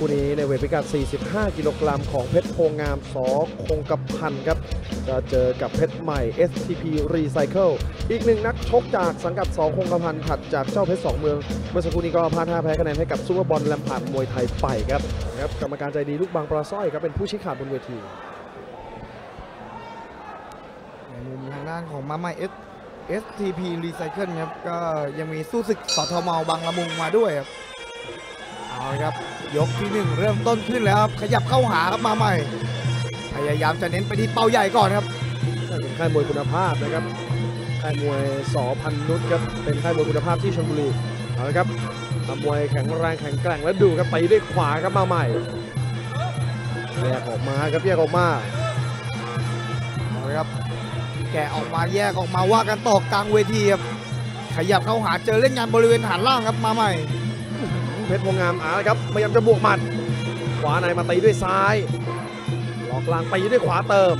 คู่นี้ในเวทพิกัด 45 กิโลกรัมของเพชรโพงามสอคงกับพันครับ จะเจอกับเพชรใหม่ STP Recycle อีกหนึ่งนักชกจากสังกัดสอคงกระพันถัดจากเจ้าเพชรสองเมือง เมื่อสักครู่นี้ก็พลาดท่าแพ้คะแนนให้กับซูเปอร์บอลแลมพาร์ดมวยไทยไปครับครับกรรมการใจดีลูกบางปลาสร้อยครับเป็นผู้ชี้ขาดบนเวทีในมุมทางด้านของมาใหม่ S STP Recycle ครับก็ยังมีสู้ศึกสทมบางละมุงมาด้วยครับ เอาละครับยกที่หนึ่งเริ่มต้นขึ้นแล้วครับขยับเข้าหาครับมาใหม่ พยายามจะเน้นไปที่เป้าใหญ่ก่อนครับเป็นค่ายมวยคุณภาพนะครับค่ายมวยสอพันนุชครับเป็นค่ายมวยคุณภาพที่ชลบุรีเอาละครับทำมวยแข็งแรงแข็งแกร่งแล้วดูครับตีด้วยขวาครับมาใหม่แยกออกมาครับแยกออกมาเอาละครับแกะออกมาแยกออกมาว่ากันต่อกลางเวทีครับขยับเข้าหาเจอเล่นงานบริเวณฐานล่างครับมาใหม่ เพชรพงงามเอาละครับพยายามจะบวกหมัด ขวาในมาตีด้วยซ้ายล็อกล่างตีด้วยขวาเติม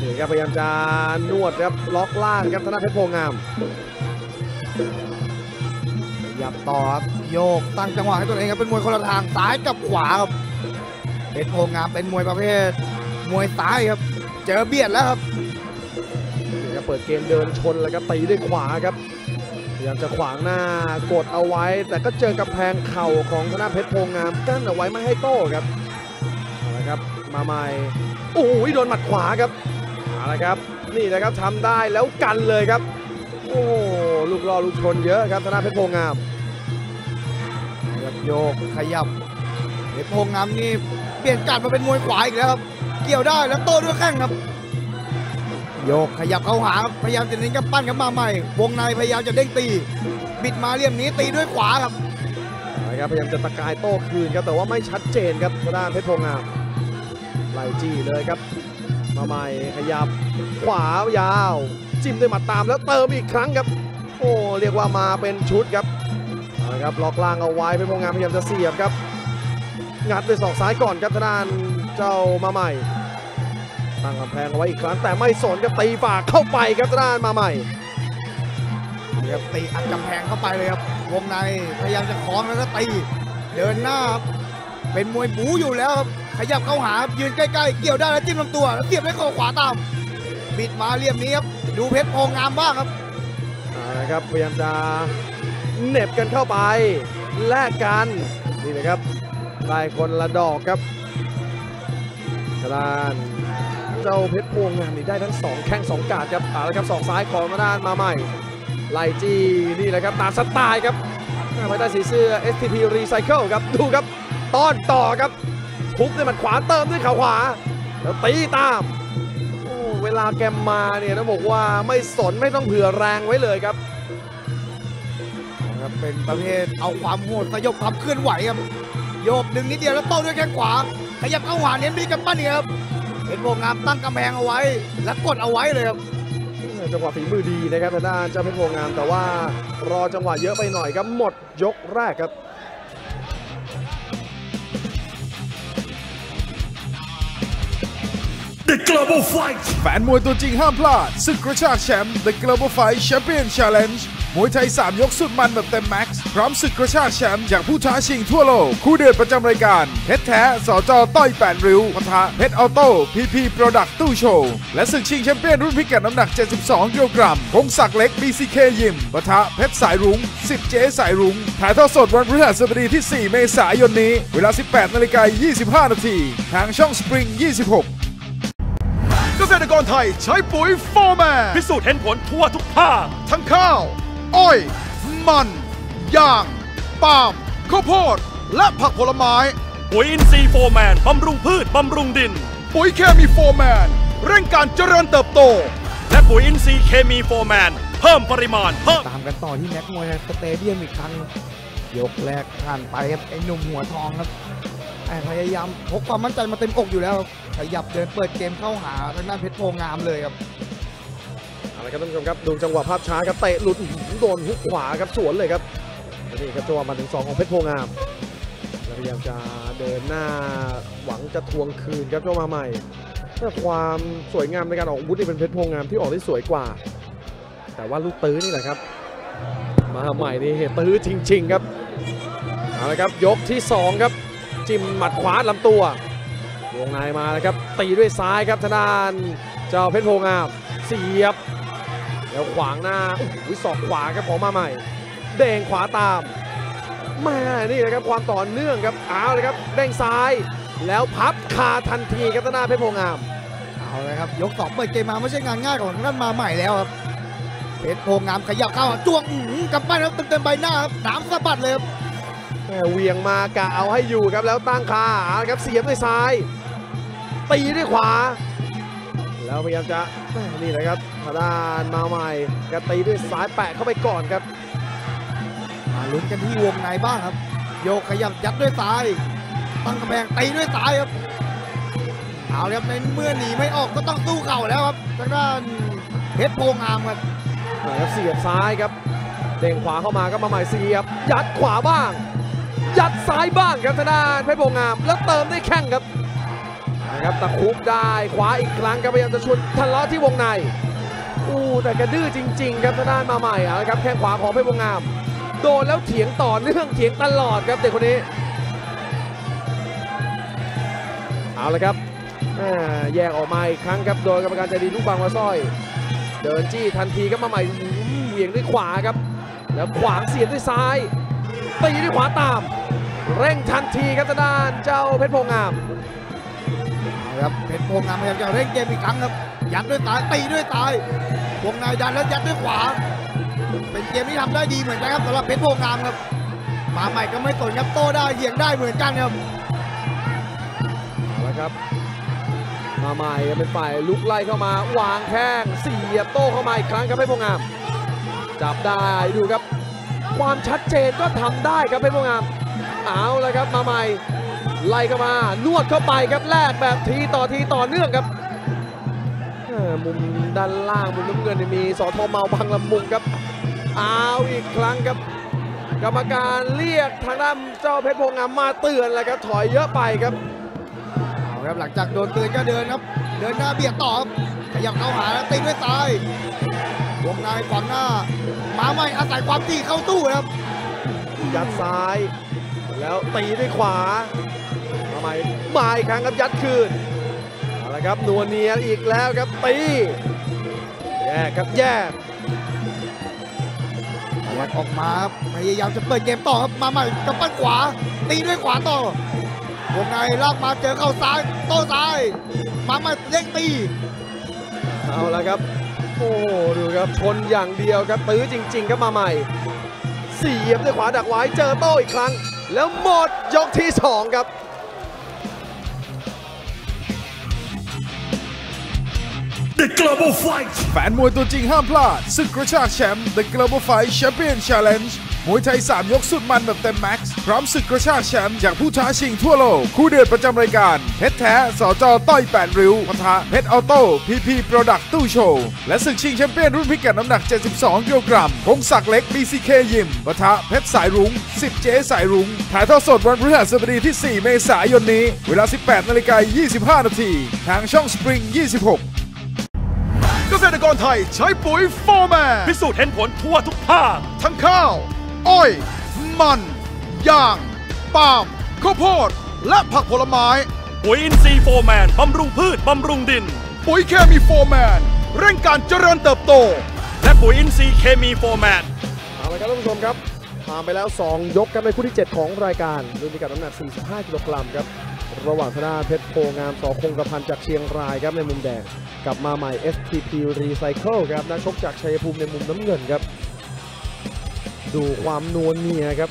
นี่ครับพยายามจะนวดครับล็อกล่างครับธนาเพชรพงงามขยับต่อครับโยกตั้งจังหวะให้ตัวเองครับเป็นมวยคนละทางซ้ายกับขวาครับเป็นโพงามเป็นมวยประเภท มวยซ้ายครับ เจอเบียดแล้วครับนี่ครับเปิดเกมเดินชนแล้วครับตีด้วยขวาครับพ ยายามจะขวางหน้ากดเอาไว้ แต่ก็เจอกำแพงเข่าของธนาเพชรพงงามกั้นเอาไว้ไม่ให้โต้ครับอาละครับมาใหม่โอ้ยโดนหมัดขวาครับอาละครับ นี่นะครับทำได้แล้วกันเลยครับ โอ้ลูกรอลูกชนเยอะครับธนาเพชรพงงามยับโยกขยับเพชรโพงามนี่เปลี่ยนการมาเป็นมวยขวาอีกแล้วครับ เกี่ยวได้แล้วโต้ด้วยแข้งครับ โยกขยับเข้าหาครับพยายามจะเน้นกับปั้นครับมาใหม่ วงในพยายามจะเด้งตี บิดมาเลี่ยมนี้ตีด้วยขวาครับนะครับพยายามจะตะกายโต้คืนครับแต่ว่าไม่ชัดเจนครับทางด้านเพชรโพงามไล่จี้เลยครับ มาใหม่ขยับขวายาว จิ้มด้วยหมัดตามแล้วเติมอีกครั้งครับ โอ้เรียกว่ามาเป็นชุดครับเอาละครับล็อกล่างเอาไว้เพชรโพงามพยายามจะเสียบครับงัดด้วยศอกซ้ายก่อนครับทางด้านเจ้ามาใหม่ ตั้งกำแพงเอาไว้อีกครั้งแต่ไม่สนครับตีฝากเข้าไปครับทางด้านมาใหม่นี่ครับตีอัดกำแพงเข้าไปเลยครับวงในพยายามจะคล้องแล้วก็ตีเดินหน้าครับเป็นมวยบูอยู่แล้วครับขยับเข้าหาครับยืนใกล้ๆ เกี่ยวได้แล้วจิ้มลำตัวแล้วเสียบด้วยเข่าขวาตามบิดมาเหลี่ยมนี้ครับดูเพชรโพงามบ้างครับเอาละครับพยายามจะเหน็บกันเข้าไปแลกกันนี่นะครับได้คนละดอกครับทางด้าน เจ้าเพชรพวงงามนี่ได้ทั้งสองแข้งสองกาดครับเอาละครับสองซ้ายของทาด้านมาใหม่ไล่จี้นี่แหละครับตามสไตล์ครับภายใต้สีเสื้อ STP Recycle ครับดูครับต้อนต่อครับทุบด้วยหมัดขวาเติมด้วยขาขวา แล้วตีตามโอ้เวลาแกมมาเนี่ยต้องบอกว่าไม่สนไม่ต้องเผื่อแรงไว้เลยครับครับเป็นประเภทเอาความโหดสยบความเคลื่อนไหวครับโยกดึงนิดเดียวแล้วโต้ด้วยแข้งขวาขยับเข้าหาเน้นมีกำปั้นอีกครับ เป็นโพงามตั้งกำแพงเอาไว้ แล้วกดเอาไว้เลยครับจังหวะฝีมือดีนะครับทางด้านเจ้าเพชรโพงาม แต่ว่ารอจังหวะเยอะไปหน่อยครับหมดยกแรกครับ The Global Fight แฟนมวยตัวจริงห้ามพลาดศึกกระชากแชมป์ The Global Fight Champion Challenge มวยไทย 3 ยกสุดมันแบบเต็มแม็กซ์ พร้อมศึกกระชากแชมป์จากผู้ท้าชิงทั่วโลก คู่เดือดประจำรายการเพชรแท้สจต้อย8ริ้วปะทะเพชรออโต้พีพีโปรดักต์ตู้โชว์ และศึกชิงแชมเปี้ยนรุ่นพิกัดน้ำหนัก 72กิโลกรัมพงศักดิ์เล็ก BCK ยิมปะทะเพชรสายรุง้ง10เจ๊สายรุ้งถ่ายทอดสดวันพฤหัสบดีที่ 4 เมษายนนี้ เวลา 18นาฬิกา25นาทีทางช่อง Spring 26เกษตรกรไทยใช้ปุ๋ยโฟร์แมนพิสูจน์เห็นผลทั่วทุกภาคทั้งข้าว อ้อย มัน ยางปาล์มข้าวโพด และผักผลไม้ ปุ๋ยอินทรีย์โฟร์แมนบำรุงพืชบำรุงดิน ปุ๋ยเคมีโฟร์แมนเร่งการเจริญเติบโต และปุ๋ยอินทรีย์เคมีโฟร์แมนเพิ่มปริมาณเพิ่มตามกันต่อที่แม็กมวยสเตเดียมอีกครั้ง ยกแรกผ่านไปครับไอ้หนุ่มหัวทองครับแต่พยายามพกความมั่นใจมาเต็มอกอยู่แล้วครับขยับเดินเปิดเกมเข้าหาทางด้านเพชรโพงามเลยครับเอาละครับท่านผู้ชมครับดูจังหวะภาพช้าครับเตะหลุดอื้อหือโดนฮุกขวาครับสวนเลยครับและ นี่ครับจังหวะมาถึงสองของเพชรโพงามพยายามจะเดินหน้าหวังจะทวงคืนครับเจ้ามาใหม่แต่ความสวยงามในการออกอาวุธนี่เป็นเพชรโพงามที่ออกได้สวยกว่า แต่ว่าลูกตื้อนี่แหละครับ มาใหม่นี่ตื้อจริง ๆ ครับเอาละครับยกที่สองครับ จิ้มหมัดขวาลำตัววงในมานะครับ ตีด้วยซ้ายครับทางด้านเจ้าเพชรโพงามเสียบ แล้วขวางหน้าวิศอกขวาครับของมาใหม่ เด้งขวาตามแม่นี่นะครับความต่อเนื่องครับเอาเลยครับเด้งซ้ายแล้วพับคาทันทีครับทางด้านเพชรโพงามเอาเลยครับยกสองเปิดเกมมาไม่ใช่งานง่ายของทางด้านมาใหม่แล้วครับเพชรโพงามขยับเข้าจ้วงอื้อหือกำปั้นครับเต็มๆใบหน้าครับน้ำสะบัดเลยครับแม่เหวียงมากะเอาให้อยู่ครับแล้วตั้งคาเอาละครับเสียบด้วยซ้ายตีด้วยขวา แล้วพยายามจะแม่นี่แหละครับทางด้านมาใหม่ก็ตีด้วยซ้ายแปะเข้าไปก่อนครับมา ลุ้นกันที่วงในบ้างครับ โยกขยับยัดด้วยซ้าย ตั้งกำแพงตีด้วยซ้ายครับเอาเลยครับในเมื่อหนีไม่ออกก็ต้องสู้เข่าแล้วครับทางด้านเพชรโพงามครับนะครับเสียบซ้ายครับเด้งขวาเข้ามาก็มาใหม่เสียบ ยัดขวาบ้าง ยัดซ้ายบ้างครับทางด้านเพชรโพงาม แล้วเติมด้วยแข้งครับนะครับตะคุบได้ขวาอีกครั้งครับพยายามจะชวนทะเลาะที่วงในอู้แต่กระดื้อจริง ๆ ครับทางด้านมาใหม่เอาละครับแข้งขวาของเพชรโพงาม โดนแล้วเถียงต่อเนื่องเถียงตลอดครับเด็กคนนี้ เอาละครับแยกออกมาอีกครั้งครับโดยกรรมการใจดีลูกบางวาสร้อย เดินจี้ทันทีครับมาใหม่เหวี่ยงด้วยขวาครับ แล้วขวางเสียบด้วยซ้ายตีด้วยขวาตาม เร่งทันทีครับทาด้านเจ้าเพชรโพงามเอาครับเพชรโพงามพยายามจะเร่งเกมอีกครั้งครับยัดด้วยซ้ายตีด้วยซ้าย วงในดันแล้วยัดด้วยขวา เป็นเกมที่ทำได้ดีเหมือนกันครับสำหรับเพชรโพงามครับมาใหม่ก็ไม่สนครับโต้ได้เหยียงได้เหมือนกันครับเอาละครับ มาใหม่เป็นฝ่ายลุกไล่เข้ามาวางแข้งเสียบโต้เข้ามาอีกครั้งครับเพชรโพงาม จับได้ดูครับ ความชัดเจนก็ทำได้ครับเพชรโพงามเอาละครับมาใหม่ไล่เข้ามานวดเข้าไปครับแลกแบบทีต่อทีต่อเนื่องครับมุมด้านล่างมุมน้ำเงินมีสอทอเมาบางลำมุงครับ เอาอีกครั้งครับ กรรมการเรียกทางด้านเจ้าเพชรโพงามมาเตือนแล้วครับถอยเยอะไปครับเอาครับหลังจากโดนเตือนก็เดินครับ เดินหน้าเบียดต่อครับขยับเข้าหาแล้วตีด้วยซ้ายวงในขวางหน้ามาใหม่อาศัยความตีเข้าตู้ครับยัดซ้าย แล้วตีด้วยขวามาใหม่มาอีกครั้งครับยัดคืนเอาละครับนัวเนียอีกแล้วครับตีแยกครับแยก วัดออกมาครับพยายามจะเปิดเกมต่อครับมาใหม่กับปั้นขวา ตีด้วยขวาต่อวงในลากมาเจอเข้าซ้ายโต้ซ้าย มาใหม่เด้งตีเอาละครับ โอ้โหดูครับชนอย่างเดียวครับตื้อจริง ๆ ครับมาใหม่เสียบด้วยขวาดักไว้เจอโต้อีกครั้ง แล้วหมดยกที่สองครับ The Global Fight แฟนมวยตัวจริงห้ามพลาดศึกกระชากแชมป์ The Global Fight Champion Challenge มวยไทย 3 ยกสุดมันแบบเต็มแม็กซ์พร้อมศึกกระชากแชมป์จากผู้ท้าชิงทั่วโลก คู่เดือดประจำรายการ เพชรแท้ สจต้อย 8 ริ้วปะทะเพชรออโต้พีพีโปรดักต์ตู้โชว์ และศึกชิงแชมเปี้ยนรุ่นพิกัดน้ำหนัก 72 กิโลกรัมพงศักดิ์เล็ก BCK ยิมปะทะเพชรสายรุ้ง 10 เจ๊สายรุ้ง ถ่ายทอดสดวันพฤหัสบดีที่ 4 เมษายนนี้ เวลา 18นาฬิกา25 นาทีทางช่อง Spring 26เก ษตรกรไทยใช้ปุ๋ยโฟร์แมนพิสูจน์เห็นผลทั่วทุกภาค ทั้งข้าว อ้อย มันยางปาล์มข้าวโพด และผักผลไม้ ปุ๋ยอินทรีย์โฟร์แมนบำรุงพืชบำรุงดิน ปุ๋ยเคมีโฟร์แมนเร่งการเจริญเติบโต และปุ๋ยอินทรีย์เคมีโฟร์แมนเอาละครับท่านผู้ชมครับผ่านไปแล้ว 2 ยกครับในคู่ที่ 7 ของรายการรุ่นพิกัดน้ำหนัก 45 กิโลกรัมครับ ระหว่างธนาเพชรโพงามสอคงกระพันจากเชียงรายครับในมุมแดงกลับมาใหม่ STP Recycle ครับนักชกจากชัยภูมิในมุมน้ำเงินครับ ดูความนวลเนียครับ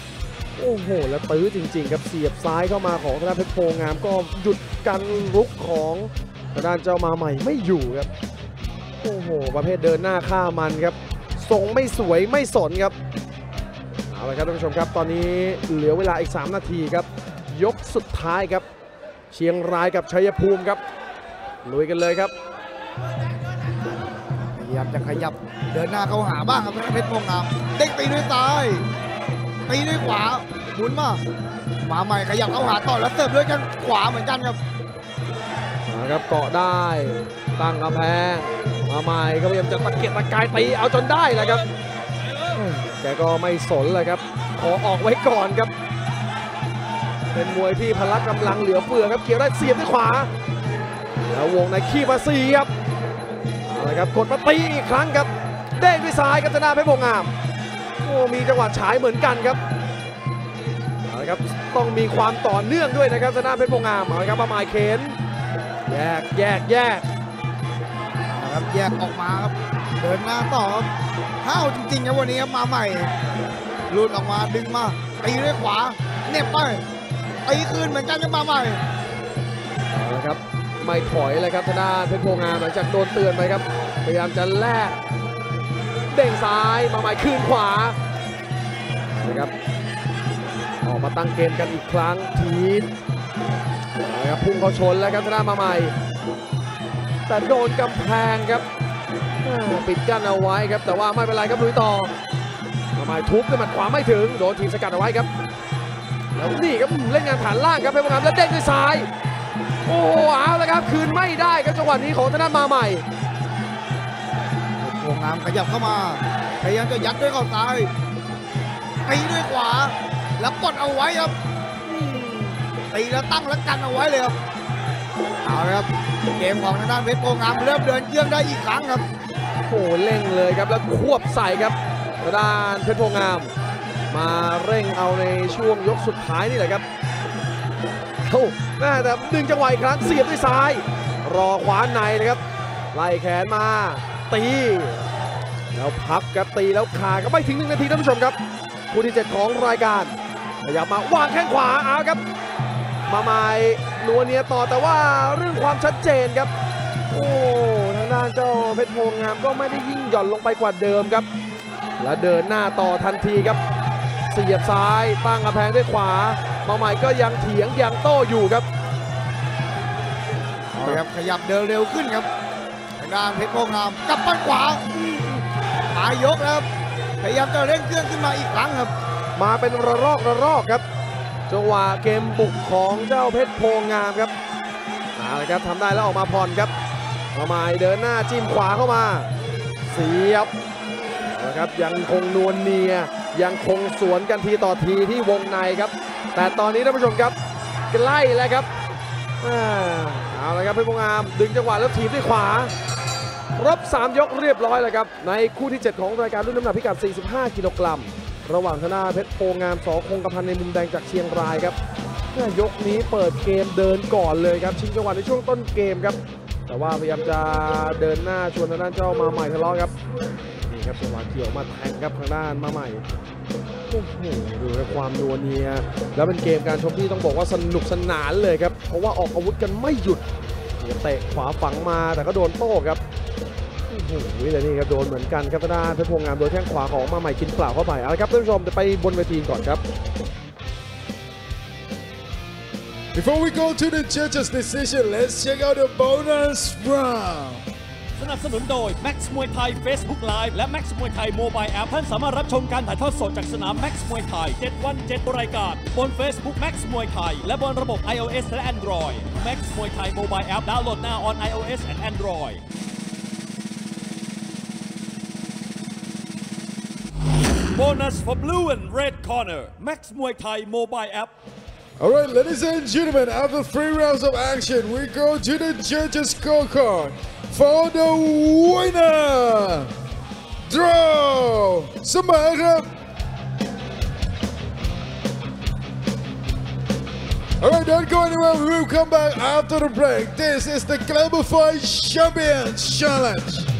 โอ้โห แล้วตื้อจริง ๆ ครับเสียบซ้ายเข้ามาของธนาเพชรโพงามก็หยุดการลุกของทางด้านเจ้ามาใหม่ไม่อยู่ครับ โอ้โห ประเภทเดินหน้าฆ่ามันครับทรงไม่สวยไม่สนครับเอาละครับท่านผู้ชมครับ ตอนนี้เหลือเวลาอีก 3 นาทีครับ ยกสุดท้ายครับ เชียงรายกับชัยภูมิครับลุยกันเลยครับพยายามจะขยับเดินหน้าเข้าหาบ้างครับเพชรโพงามเด้งตีด้วยซ้ายตีด้วยขวาหมุนมามาใหม่ขยับเข้าหาต่อแล้วเสิร์ฟด้วยกันขวาเหมือนกันครับมาครับเกาะได้ตั้งกำแพงมาใหม่ก็พยายามจะตะเกียกตะกายตีเอาจนได้แหละครับแกก็ไม่สนเลยครับขอออกไว้ก่อนครับ เป็นมวยที่พละกำลังเหลือเฟือครับเกี่ยวได้เสียบด้วยขวาแล้ววงในขี้มาเสียบเอาละครับกดมาตีอีกครั้งครับเด้งด้วยซ้ายครับธนาเพชรพงามโอ้มีจังหวะฉายเหมือนกันครับเอาละครับต้องมีความต่อเนื่องด้วยนะครับธนาเพชรพงามเอาละครับมาหมายเขนแยกแยกแยกเอาครับแยกออกมาครับเดินหน้าต่อครับห้าวจริงๆครับวันนี้ครับมาใหม่หลุดออกมาดึงมาตีด้วยขวาเน็บไป ตีคืนเหมือนกันครับมาใหม่เอาละครับไม่ถอยเลยครับธนาเพชรโพงามหลังจากโดนเตือนไปครับ พยายามจะแลกเด้งซ้ายมาใหมายคืนขวานะครับออกมาตั้งเกมกันอีกครั้งทีนนะครับพุ่งเขาชนแล้วครับธนามาใหม่ แต่โดนกำแพงครับปิดกั้นเอาไว้ครับ แต่ว่าไม่เป็นไรครับลุยต่อมาใหม่ทุบด้วยหมัดขวาไม่ถึงโดนทีมสกัดเอาไว้ครับ แล้วนี่ครับเล่นงานฐานล่างครับเพชรโพงามแล้วเด้งด้วยซ้าย โอ้โหเอาแล้วครับ คืนไม่ได้ครับจังหวะนี้ของธนามาใหม่วงน้ำขยับเข้ามา พยายามจะยัดด้วยเข่าซ้ายตีด้วยขวา แล้วกดเอาไว้ครับอืมตีแล้วตั้งแล้วกันเอาไว้เลยครับเอาละครับเกมของทางด้านเพชรโพงามเริ่มเดินเยื้องได้อีกครั้งครับโอ้โหเร่งเลยครับแล้วควบใส่ครับทางด้านเพชรโพงาม มาเร่งเอาในช่วงยกสุดท้ายนี่แหละครับโอ้น่าแต่ดึงจังหวะอีกครั้งเสียบด้วยซ้าย รอขวาในเลยครับ ไล่แขนมา ตี แล้วพับครับตีแล้วคาก็ไม่ถึงหนึ่งนาทีท่านผู้ชมครับคู่ที่7ของรายการขยับมาวางแข้งขวาเอาครับ มาไม้นัวเนียต่อแต่ว่าเรื่องความชัดเจนครับ โอ้ทางด้านเจ้าเพชรโพงามก็ไม่ได้ยิ่งหย่อนลงไปกว่าเดิมครับ และเดินหน้าต่อทันทีครับ เสียบซ้ายตั้งกระแพงด้วยขวามาใหม่ก็ยังเถียงยังโต้อยู่ครับเอาละครับขยับเดินเร็วขึ้นครับทางด้านเพชรโพงามกลับปั้นขวาอืมหายกแล้วครับพยายามจะเร่งเครื่องขึ้นมาอีกครั้งครับ มาเป็นระลอกระลอกครับจังหวะเกมบุกของเจ้าเพชรโพงามครับเอาละครับทำได้แล้วออกมาผ่อนครับมาใหม่เดินหน้าจิ้มขวาเข้ามา เสียบเอาละครับยังคงนวลเนีย ยังคงสวนกันทีต่อทีที่วงในครับ แต่ตอนนี้ท่านผู้ชมครับใกล้แล้วครับอ่าเอาละครับเพชรพงามดึงจังหวะแล้วถีบด้วยขวาครบ 3 ยกเรียบร้อยแล้วครับ ในคู่ที่ 7 ของรายการรุ่นน้ำหนักพิกัด 45 กิโลกรัม ระหว่างธนาเพชรโพงามสอคงกระพันในมุมแดงจากเชียงรายครับแม่ยกนี้เปิดเกมเดินก่อนเลยครับชิงจังหวะในช่วงต้นเกมครับ แต่ว่าพยายามจะเดินหน้าชวนทางด้านเจ้ามาใหม่ทะเลาะครับ นี่ครับจังหวะเกี่ยวมาแทงครับทางด้านมาใหม่โอ้โหดูครับความนัวเนีย แล้วเป็นเกมการชกที่ต้องบอกว่าสนุกสนานเลยครับ เพราะว่าออกอาวุธกันไม่หยุดเตะขวาฝังมาแต่ก็โดนโต้ครับโอ้โหแต่นี่ครับโดนเหมือนกันครับทางด้านเพชรพงงามโดยแข้งขวาของมาใหม่กินเปล่าเข้าไปเอาละครับท่านผู้ชมจะไปบนเวทีก่อนครับ Before we go to the judges' decision, let's check out the bonus round. สนับสนุนโดย Max มวยไทย Facebook Live และ Max มวยไทย Mobile App ท่านสามารถรับชมการถ่ายทอดสดจากสนาม Max มวยไทย 7 วัน 7 รายการ บน Facebook Max มวยไทย และบนระบบ iOS และ Android Max มวยไทย Mobile App ดาวน์โหลด now on iOS and Android Bonus for blue and red corner Max มวยไทย Mobile App All right, ladies and gentlemen, after three rounds of action, we go to the judges' scorecard for the winner, Draw Samara. Alright, don't go anywhere. We will come back after the break. This is the Global Fight Champions Challenge.